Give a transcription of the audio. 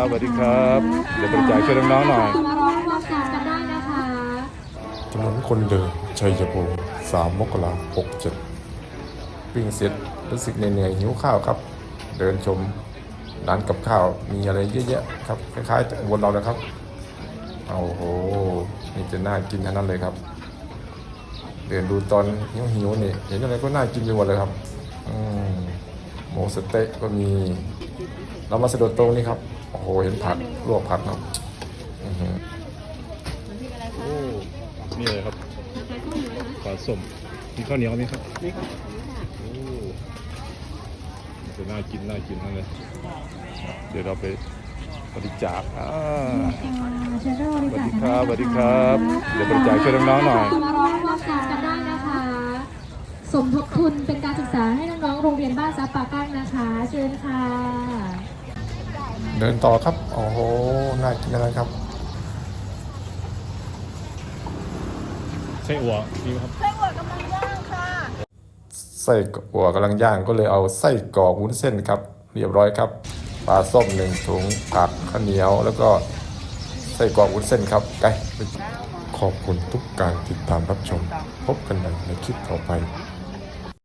ับสวัสดีครับ เดี๋ยวบริจาคช่วยน้องๆหน่อย มาร้องพร้อมกันกันได้นะคะ ถนนคนเดินชัยภูมิสามมกราหกเจ็ดวิ่งเสร็จรู้สึกเหนื่อยๆหิวข้าวครับ เดินชมร้านกับข้าวมีอะไรเยอะแยะครับ คล้ายๆแต่อุบนเราเลยครับโอ้โหนี่จะน่ากินทั้งนั้นเลยครับ เดินดูตอนหิวๆนี่เห็นอะไรก็น่ากินไปหมดเลยครับอืมหมูสะเต๊ะก็มี เรามาสะดุดตรงนี้ครับ โอ้โห เห็นผักลวกผักเนาะอื้อหือโอ้นี่เลยครับปลาส้มมีข้าวเหนียวไหมครับนี่ครับโอ้จะน่ากินน่ากินทั้งเลยเดี๋ยวเราไปบริจาคอ่าเชิญร่วมบริสจาวัสคดีกันคได้รับนะสวัสดีครับ เดี๋คะยวบริจาคช่วยน้องๆหน่อย มาร้องพร้อมกันกันได้นะคะ สมทบทุนเป็นการศึกษาให้น้องๆโรงเรียนบ้านซับปากั้งนะคะ เชิญค่ะ เดินต่อครับ โอ้โห น่ากินอะไรครับ ไส้อั่วมีไหมครับไส้อั่วกำลังย่างก็เลยเอาไส้กรอกวุ้นเส้นครับ เรียบร้อยครับ ปลาส้มหนึ่งถุงผักข้าวเหนียว แล้วก็ไส้กรอกวุ้นเส้นครับไปขอบคุณทุกการติดตามรับชม พบกันใหม่ในคลิปต่อไป